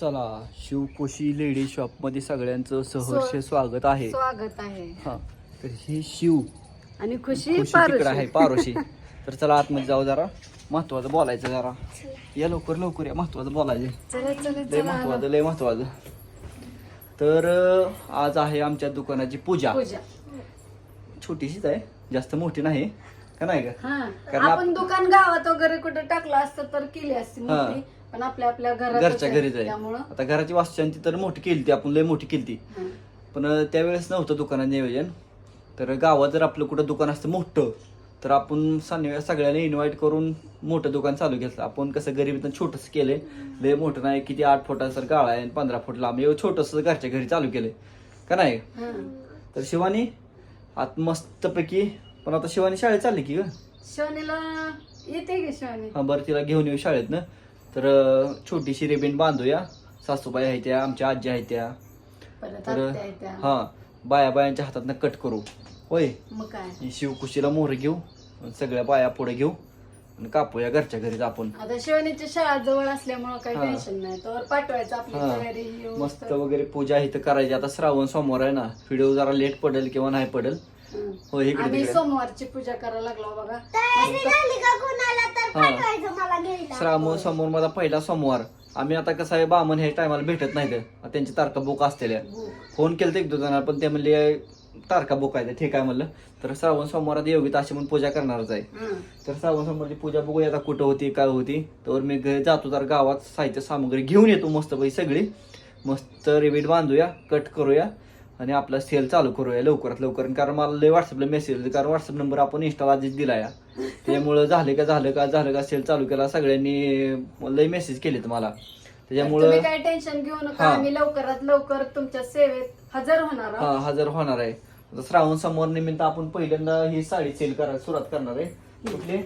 चला शिवकोशी लेडी शॉपमध्ये सगळ्यांचं सहर्ष स्वागत आहे. स्वागत आहे. हा तर हे शिव. आणि खुशी तिकडे पारुशी. आहे पारोशी. तर चला आतमध्ये जाऊ जरा. महत्वाचं बोलायचं जरा. या लवकर लवकर या. महत्वाचं बोलायचं. चला चला लय महत्वाचं लय महत्वाचं तर आज आहे आमच्या दुकानाची पूजा. पूजा. छोटीशीच आहे जास्त मोठी नाही. का नाही का? हा. कारण आप- आपण दुकान गावात वगैरे कुठे टाकलं असतं तर केली असती हा. मोठी. पण आपल्या आपल्या घरात घरच्या घरीच आहे. त्यामुळं. आता घराची वास्तुशांती तर मोठी केली ती आपण लय मोठी केली ती हा. पण अं, त्यावेळेस नव्हतं दुकानात नियोजन. तर गावात जर आपलं कुठं दुकान असतं मोठं तर आपण सगळ्या सगळ्यांना इन्व्हाइट करून मोठं दुकान चालू घेतलं आपण कसं गरीब छोटंसं केलंय. लय मोठं नाही किती आठ फुटाचं गाळा आहे आणि पंधरा फूट लांब एवढं छोटंसं घरच्या घरी चालू केलंय. का नाही? हा. तर शिवानी आत मस्तपैकी पण आता शिवानी शाळेत चालली की ग? शिवानीला येते की हा बरं तिला घेऊन येऊ शाळेत ना. तर अं, छोटीशी रिबीन बांधूया. सासूबाई आहेत त्या आमच्या आजी आहेत त्या. परत तर आत्या येत्या. हा बाया बायांच्या हातात कट करू. होय? मग काय? ही शिवकुशीला मोहर घेऊ. आणि सगळ्या बाया पुढे घेऊ. आणि कापूया घरच्या घरीच आपण. आता शिवानीच्या शाळा जवळ असल्यामुळं काही हा. टेन्शन नाही. तर पाठवायचं आपली हा. तयारी ही मस्त मस्त. वगैरे पूजा इथं करायची. आता श्रावण सोमवार आहे ना. व्हिडिओ जरा लेट पडेल किंवा नाही पडेल. हा. हो इकडे आम्ही तिकडे. सोमवारची पूजा करायला लागलो बघा. हा. श्रावण सोमवार माझा पहिला सोमवार. आम्ही आता कसं आहे बामण हे टायमाला भेटत नाही त्यांची तारखा बुक असलेल्या. फोन केलं तर एक दोन जणांना पण ते म्हणले तारखा बुक आहे ठीक आहे म्हणलं. तर श्रावण सोमवारात योगिता अशी म्हणून पूजा करणारच आहे. हा. तर श्रावण सोमवारची पूजा बघूया आता कुठं होती काय होती. तर मी घरी जातो तर गावात साहित्य सामग्री घेऊन येतो मस्त पैकी सगळी. मस्त रिबीट बांधूया कट करूया. आणि आपला सेल चालू करूया लवकरात लवकर. कारण मला लय व्हॉट्सअपला मेसेज कारण व्हॉट्सअप नंबर आपण इंस्टाला आधीच दिला या. त्यामुळं झाले का झालं का झालं का सेल चालू केला सगळ्यांनी लय मेसेज केलेत मला. त्याच्यामुळं काय टेन्शन घेऊ नका. आम्ही लवकरात लवकर तुमच्या सेवेत हजर होणार. हा हजर होणार आहे. आता श्रावण सोमवार निमित्त आपण पहिल्यांदा ही साडी सेल करायला सुरुवात करणार आहे. कुठली?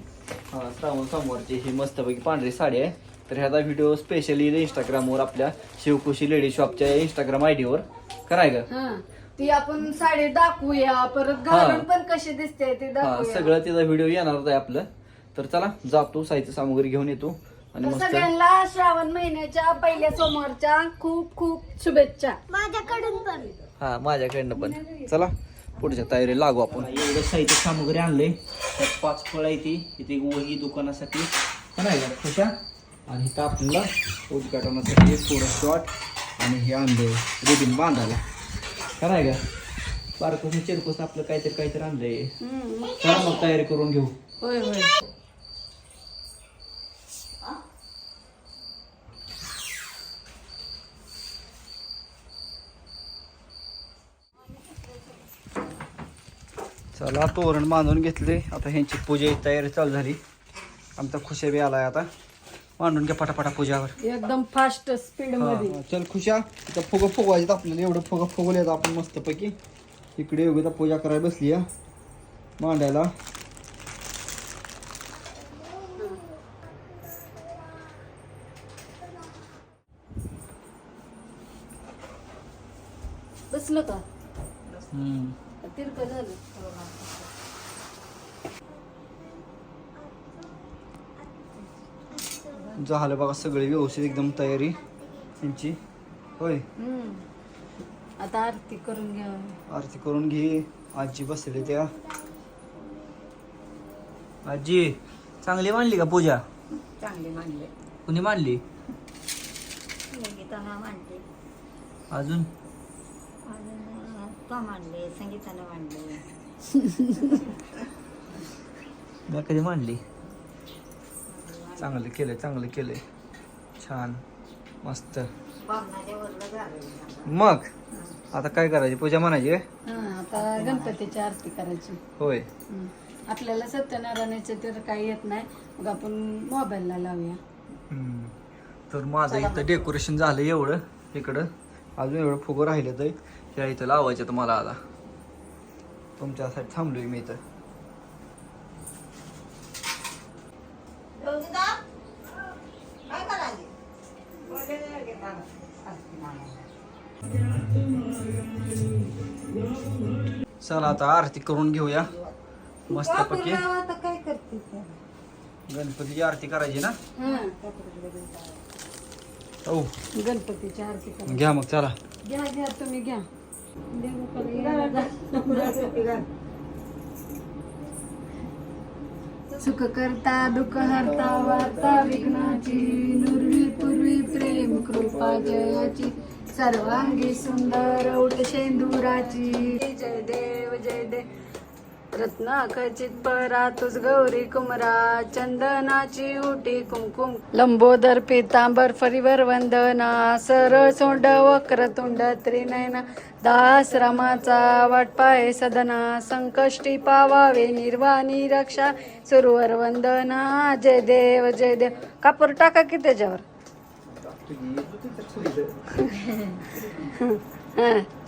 हा श्रावण सोमवारची ही मस्तपैकी पांढरी साडी आहे. तर ह्याचा व्हिडिओ स्पेशली इंस्टाग्रामवर आपल्या शिवकुशी लेडी शॉपच्या इंस्टाग्राम आय डीवर कराय का? हा. ती आपण साडी दाखवूया परत घालून पण कशी दिसते ती हा दाखवूया. सगळं तिचा व्हिडिओ येणारच आहे आपलं. तर चला जातो साहित्य सामग्री घेऊन येतो. आणि तर मस्त. सगळ्यांना श्रावण महिन्याच्या पहिल्या सोमवारच्या खूप खूप शुभेच्छा. हा माझ्याकडनं पण. चला पुढच्या तयारी लागू आपण. एवढं साहित्य सामग्री आणलंय. त्यात पाच फळं आहे ती. इथे वही दुकानासाठी. का? खुशा? आणि इथं आपल्याला उद्घाटनासाठी थोडं शॉट आणि हे आणलंय रिबिन बांधायला. काय का? बारकोस चिरकोस आपलं काहीतरी काहीतरी आणलंय. चला मग तयारी करून घेऊ. होय होय. चला तोरण बांधून घेतले आता ह्यांची पूजेची तयारी चालू झाली. आमचा खुशा बी आलाय आता. मांडून घ्या पटापटा पूजावर. एकदम फास्ट स्पीडमध्ये. हा, चल खुशा इथं फुगं फुगवायचं आपल्याला एवढं फुगं फुगवलं आपण मस्तपैकी. इकडे योगिता पूजा करायला बसली मांडायला. बसलं का? हम्म. तिरक झालं. झालं बघा सगळी व्यवस्थित एकदम तयारी. त्यांची होय. हम्म. आता आरती करून घ्या आरती करून घे. आजी बसले त्या. आजी चांगली मांडली का पूजा? चांगले मांडले. कुणी मांडली? संगीतानं मांडले. अजून? तो मांडले संगीतानं मांडले. मी कधी मांडली? चांगलं केलंय चांगलं केलंय. छान. मस्त. मग? आता काय करायची? पूजा म्हणायची? हा आता गणपतीची आरती करायची. होय. आपल्याला सत्यनारायणाचे तर काही येत नाही. मग आपण मोबाईलला लावूया. हम्म. तर माझं इथं डेकोरेशन झालं एवढं. इकडं. अजून एवढं फुगं राहिलं तर ह्या इथं लावायचं तर मला आता. तुमच्यासाठी थांबलोय मी इथं काय करायले चला आता आरती करून घेऊया. मस्तपैकी आता काय करते गणपतीची आरती करायची ना? हा. हो गणपतीची आरती करा घ्या मग चला. घ्या घ्या तुम्ही घ्या. सुख करता दुःख हरता वार्ता विघ्नाची नुरवी पूर्वी प्रेम कृपा जयाची. सर्वांगी सुंदर औट शेंदुराची. जय देव जय देव. रत्ना खचित परा तुझ गौरी कुमरा चंदनाची उटी कुमकुम. लंबोदर पितांबर फरीवर वंदना सरळ सोंड वक्र तुंड त्रिनयना. दास रामाचा वाटपाय सदना संकष्टी पावावे निर्वाणी रक्षा. सुरवर वंदना जय देव जय देव. कापूर टाका की त्याच्यावर.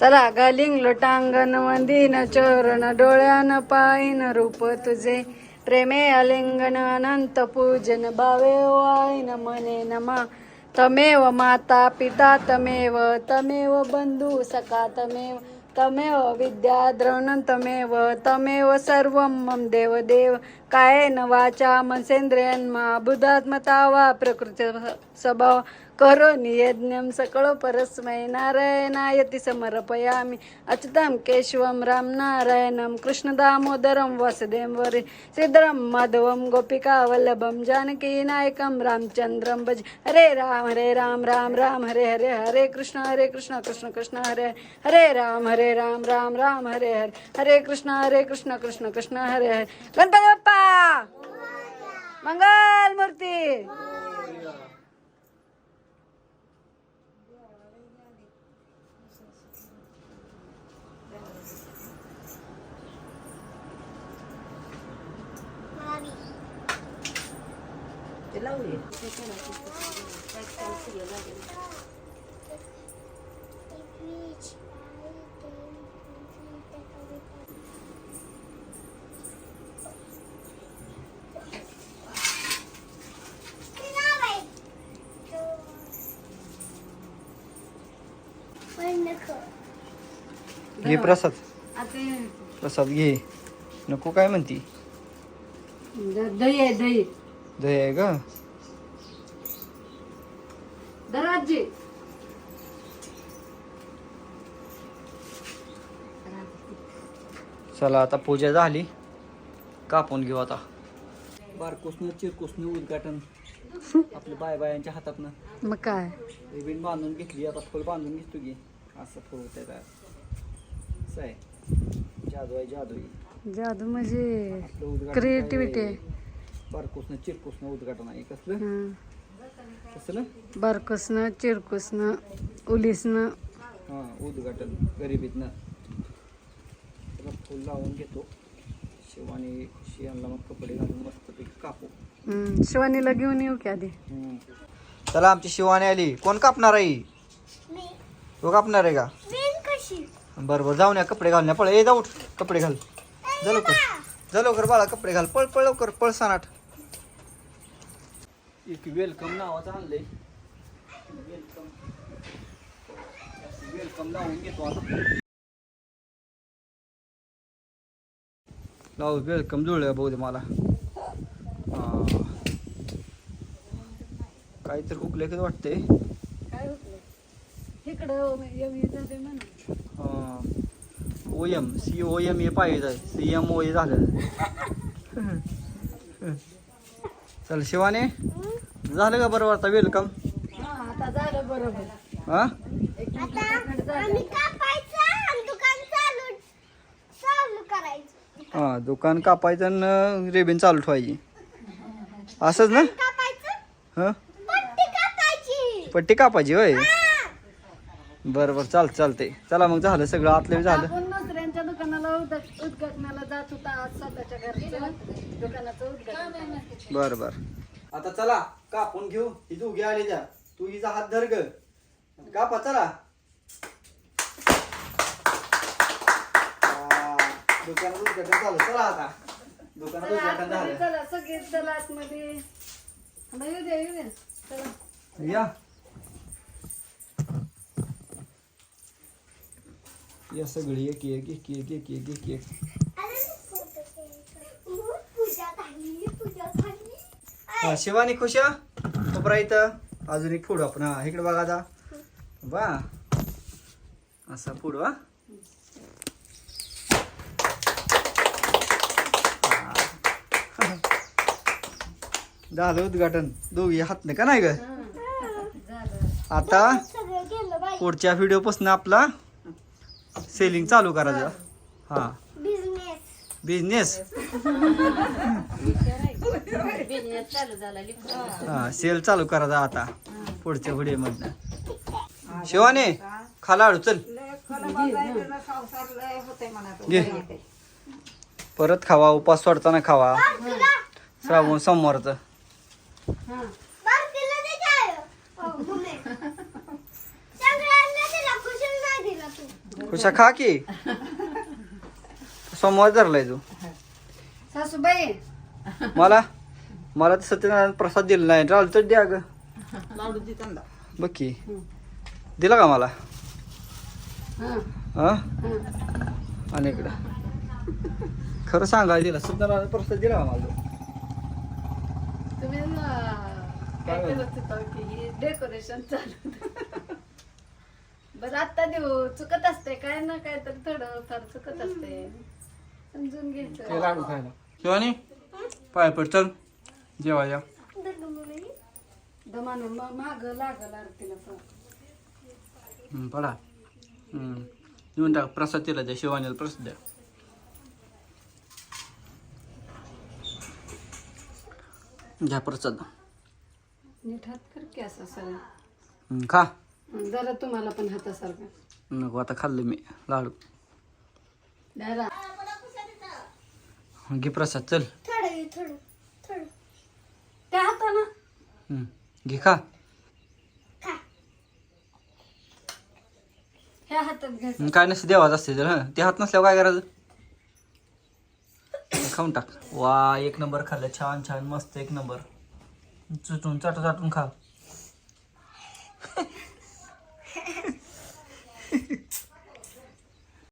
चला गलिंग लोटांगण मंदिन चरण डोळ्यान पायन रूप तुझे. प्रेमे अलिंगन अनंत पूजन भावे वाईन मने नमा. तमेव माता पिता तमेव तमेव बंधू सखा तमेव तमेव विद्या द्रोण तमेव तमेव सर्व मम देव देव कायेन वाचा मनसेंद्रियन्मा बुधात्मता वा प्रकृती स्वभाव करो यज्ञं सकळ परस्मै नारायणायति समर्पयामि। अच्युतं केशवं राम नारायणं कृष्णदामोदरं वसुदेवं वरे। श्रीधरं माधवं गोपिकावल्लभं जानकीनायकं रामचन्द्रं भज। हरे राम हरे राम राम राम हरे हरे हरे कृष्ण हरे कृष्ण कृष्ण कृष्ण हरे हरे राम हरे राम राम राम हरे हरे। हरे कृष्ण हरे कृष्ण कृष्ण कृष्ण हरे हरे। गणपती बाप्पा! मंगल मूर्ती Thank you. घे प्रसाद. प्रसाद घे. नको काय म्हणती? दही आहे दही. दही आहे का? दराजी चला आता पूजा झाली. कापून घेऊ आता. बारकोसनं चिरकोसनं उद्घाटन. आपल्या बाय बायांच्या हातातनं. मग काय? रिबीन बांधून घेतली आता फुल बांधून घेतो की. असं फुल होतं काय असं आहे? जादू आहे जादू आहे. जादू म्हणजे आपलं उद्घाटन क्रिएटिव्हिटी काय आहे. बारकोसनं चिरकोसनं उद्घाटन आहे. कसलं? हं. कसलं? बारकोसनं चिरकोसनं उलीसनं. हां उद्घाटन गरिबीतनं. त्याला फुल लावून घेतो. शिवानी शियांना मग कपडे घालून मस्तपैकी कापू. हं. शिवानीला घेऊन येऊ की आधी. हम्म. चला आमची शिवानी आली. कोण कापणार आहे? तो कापणार आहे का? बरं बरं. जाऊन या कपडे घालून या. पळ ए जाऊ उठ. कपडे घाल. जा लवकर. जा लवकर बाळा कपडे घाल. पळ पळ लवकर. पळ सनाट एक वेलकम नावाचं आणलंय. वेलकम वेलकम लावून घेतो आता. लावू वेलकम जुळलं बहुते मला. हा. काहीतरी हुकले की वाटते काय जाते म्हणा. O M C O M A पाहिजे आहे सी एम ओ ए झालं. चल शिवाने. झालं का बरोबर आता? वेलकम हा आता झालं बरोबर. हा? एक मिनिटाकडे झालं हा दुकान कापायचं आणि रेबिन चालू ठेवायची. असंच ना? हा? पट्टी कापायची. होय? बरं बरं चाल चालते चला मग झालं सगळं आतलं बी झालं. आपण दुसऱ्यांच्या दुकानाला उद- उद्घाटनाला जात होता आज स्वतःच्या घरचं. दुकानाचं उद्घाटन. बर बर. आता चला कापून घेऊ. ही दोघी आली द्या तू हिचा हात धर ग. कापा चला. आ, दुकानात उद्घाटन झालं. चला आता. दुकानात चला उद्घाटन आतमध्ये झालं. चला सगळेच चला आतमध्ये. थांबा, येऊ द्या येऊ द्या. चला. या. या सगळी एक एक एक एक एक एक एक एक हा, शिवानी खुशा खोबरा इथं. अजून एक फोडू आपण. हा इकडे बघा आता. वा. असा फोडू हा. झालं उद्घाटन. दोघी हातने का नाही ग? आता पुढच्या व्हिडिओ पासून आपला सेलिंग चालू करायचं. हा. बिझनेस हा सेल चालू करायचा आता पुढच्या व्हिडिओ मधनं शिवाने खाला चल. घे. परत खावा उपास सोडताना खावा. श्रावण सोमवारचं. खुशा खा की. सोमवार धरलाय तू. सासूबाई. मला? मला तर सत्यनारायण प्रसाद दिला नाही. राहिलं तर द्या ग. बघ की. दिला का मला? हा. हा? आणि इकडं. खरं सांगा दिला. सत्यनारायण प्रसाद दिला का मला तुम्ही ना काय काय करत होता की डेकोरेशन चालू बरं आत्ता देऊ. चुकत असते काय ना काय तर थोडं फार चुकत असते समजून ते घ्यायचं लाडू खायला. शिवानी पाय पड चल. दमानं मग लागल आरतीला पण. हम्म, पडा. हम्म. देऊन टाक प्रसाद तिला द्या शिवानीला प्रसाद द्या. घ्या प्रसाद. नीट हात कर की असं सगळं. हम्म, खा. जरा तुम्हाला पण हातासारखं. नको आता खाल्लं मी लाडू. घे प्रसाद चल. त्या हातानं हम्म, घे खा. ह्या हातात घ्यायचं हम्म, काय नसतं देवाच असते तर हं. ते हात नसल्यावर काय करायचं? खाऊन टाक. वा एक नंबर खाल्लं छान छान मस्त एक नंबर. चुटून चाटून चाटून खा.